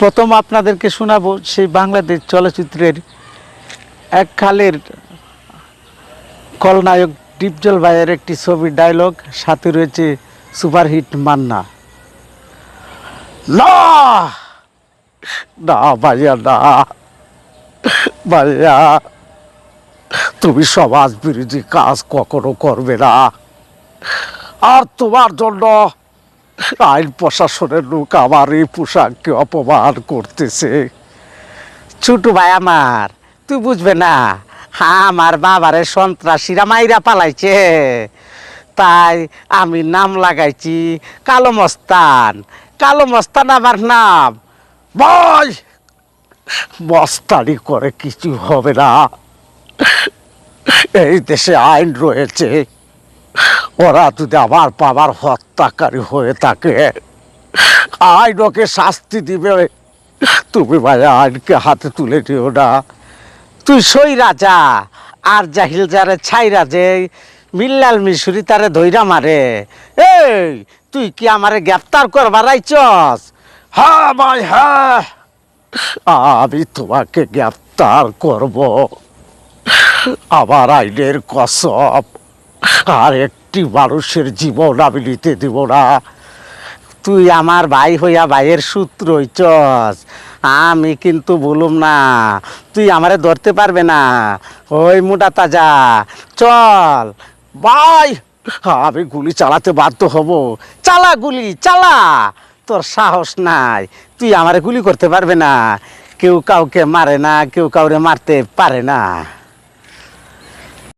প্রথম আপনাদেরকে শোনাবো সেই বাংলাদেশ চলচ্চিত্রের এক খালের খলনায়ক ডিপজল ভাইয়ের একটি ছবির ডায়লগ সাথে রয়েছে সুপারহিট মান্না। না! ভাইয়া না। ভাইয়া, তুমি সমাজ বিরোধী কাজ কখনো করবে না। আর তোমার জন্য আইন প্রশাসনের লোক আমার এই পোশাককে অপমান করতেছে। ছোট ভাই আমার, তুই বুঝবে না, আমার বাবারে সন্ত্রাসীরা মাইরা পালাইছে। তাই আমি নাম লাগাইছি কালো মস্তান। কালো মস্তান আমার নাম। বই মস্তানি করে কিছু হবে না। এই দেশে আইন রয়েছে। ওরা যদি আবার বাবার হত্যাকারী হয়ে থাকে আইন ওকে শাস্তি দিবে। তুমি ভাই আইনকে হাতে তুলে দিও না। তুই সই রাজা, আর জাহিল যারে ছাই রাজে, মিল্লাল মিশুরি তারে ধইরা মারে। এই, তুই কি আমারে গ্রেপ্তার করবার আইছস? হ্যাঁ ভাই হ্যাঁ। আমি তোমাকে গ্রেপ্তার করব। আমার আইনের কসম আর একটি মানুষের জীবন আমি নিতে দিব না। তুই আমার ভাই হইয়া ভাইয়ের সূত্র হইছস। আমি কিন্তু বলুম না। তুই আমারে ধরতে পারবে না। ওই মোটা তাজা, চল। ভাই, আমি গুলি চালাতে বাধ্য হব। চালা গুলি, চালা। তোর সাহস নাই। তুই আমারে গুলি করতে পারবে না। কেউ কাউকে মারে না, কেউ কাউরে মারতে পারে না।